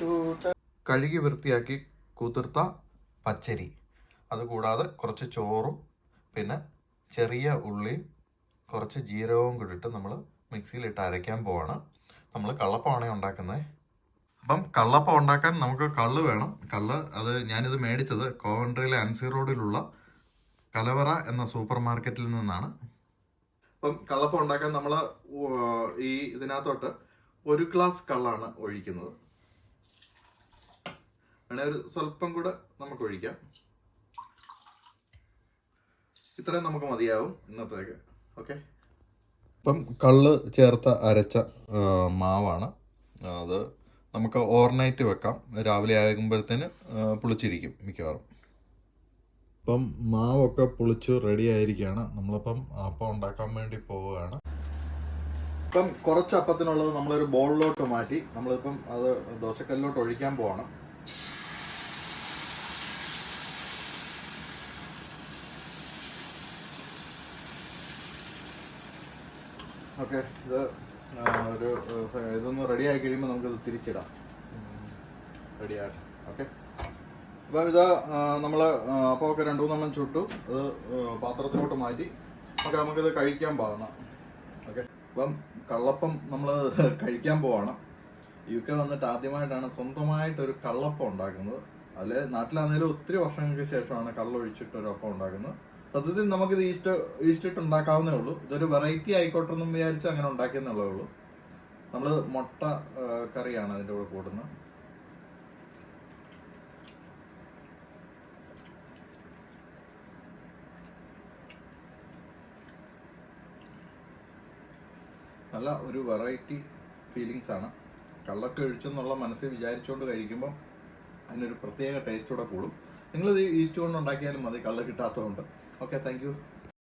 ചൂട്ട കഴുകി വൃത്തിയാക്കി കുതിർത്ത പച്ചരി. അതുകൂടാതെ കുറച്ച് ചോറും പിന്നെ ചെറിയ ഉള്ളിയും കുറച്ച് ജീരകവും കൂടി ഇട്ട് നമ്മൾ മിക്സിയിലിട്ട് അരയ്ക്കാൻ പോവാണ്. നമ്മൾ കള്ളപ്പമാണ് ഉണ്ടാക്കുന്നത് അപ്പം കള്ളപ്പം ഉണ്ടാക്കാൻ നമുക്ക് കള്ള് വേണം. കള്ള് അത് ഞാനിത് മേടിച്ചത് കോവൻട്രിയിലെ അൻസി റോഡിലുള്ള കലവറ എന്ന സൂപ്പർ മാർക്കറ്റിൽ നിന്നാണ്. അപ്പം കള്ളപ്പം ഉണ്ടാക്കാൻ നമ്മൾ ഈ ഇതിനകത്തോട്ട് ഒരു ഗ്ലാസ് കള്ളാണ് ഒഴിക്കുന്നത്. അങ്ങനെ ഒരു സ്വല്പം കൂടെ നമുക്ക് ഒഴിക്കാം. ഇത്രയും നമുക്ക് മതിയാവും ഇന്നത്തേക്ക്. ഓക്കെ? ഇപ്പം കള്ള് ചേർത്ത അരച്ച മാവാണ്. അത് നമുക്ക് ഓവർനൈറ്റ് വെക്കാം. രാവിലെ ആകുമ്പോഴത്തേന് പുളിച്ചിരിക്കും മിക്കവാറും. ഇപ്പം മാവൊക്കെ പുളിച്ച് റെഡി ആയിരിക്കുകയാണ് നമ്മളിപ്പം അപ്പം ഉണ്ടാക്കാൻ വേണ്ടി പോവുകയാണ്. ഇപ്പം കുറച്ച് അപ്പത്തിനുള്ളത് നമ്മളൊരു ബോളിലോട്ട് മാറ്റി നമ്മളിപ്പം അത് ദോശക്കല്ലിലോട്ട് ഒഴിക്കാൻ പോകണം ഓക്കെ ഇത് ഒരു ഇതൊന്ന് റെഡി ആയി കഴിയുമ്പോൾ നമുക്കിത് തിരിച്ചിടാം. റെഡി ആയിട്ട്. ഓക്കെ. അപ്പോൾ ഇത് നമ്മൾ അപ്പമൊക്കെ രണ്ടു മൂന്നെണ്ണം ചുട്ടു. അത് പാത്രത്തിലോട്ട് മാറ്റി. ഓക്കെ നമുക്കിത് കഴിക്കാൻ പാകുന്ന ഓക്കെ. അപ്പം കള്ളപ്പം നമ്മൾ കഴിക്കാൻ പോവാണ്. യു കെ വന്നിട്ട് ആദ്യമായിട്ടാണ് സ്വന്തമായിട്ടൊരു കള്ളപ്പം ഉണ്ടാക്കുന്നത്. അതിൽ നാട്ടിലാണെങ്കിലും ഒത്തിരി വർഷങ്ങൾക്ക് ശേഷമാണ് കള്ളൊഴിച്ചിട്ട് ഒരു അപ്പം ഉണ്ടാക്കുന്നത്. സത്യത്തിൽ നമുക്കിത് ഈസ്റ്റ് ഈസ്റ്റ് ഇട്ട് ഉണ്ടാക്കാവുന്നേ ഉള്ളൂ. ഇതൊരു വെറൈറ്റി ആയിക്കോട്ടെ എന്നും വിചാരിച്ച് അങ്ങനെ ഉണ്ടാക്കിയെന്നുള്ളേ ഉള്ളൂ. നമ്മൾ മുട്ട കറിയാണ് അതിന്റെ കൂടെ കൂടുന്നത് നല്ല ഒരു വെറൈറ്റി ഫീലിങ്സ് ആണ്. കള്ളൊക്കെ ഒഴിച്ചെന്നുള്ള മനസ്സിൽ വിചാരിച്ചുകൊണ്ട് കഴിക്കുമ്പോൾ അതിനൊരു പ്രത്യേക ടേസ്റ്റോടെ കൂടെ. നിങ്ങളിത് ഈസ്റ്റ് കൊണ്ട് ഉണ്ടാക്കിയാലും മതി കള്ള് കിട്ടാത്തതുകൊണ്ട്. Okay thank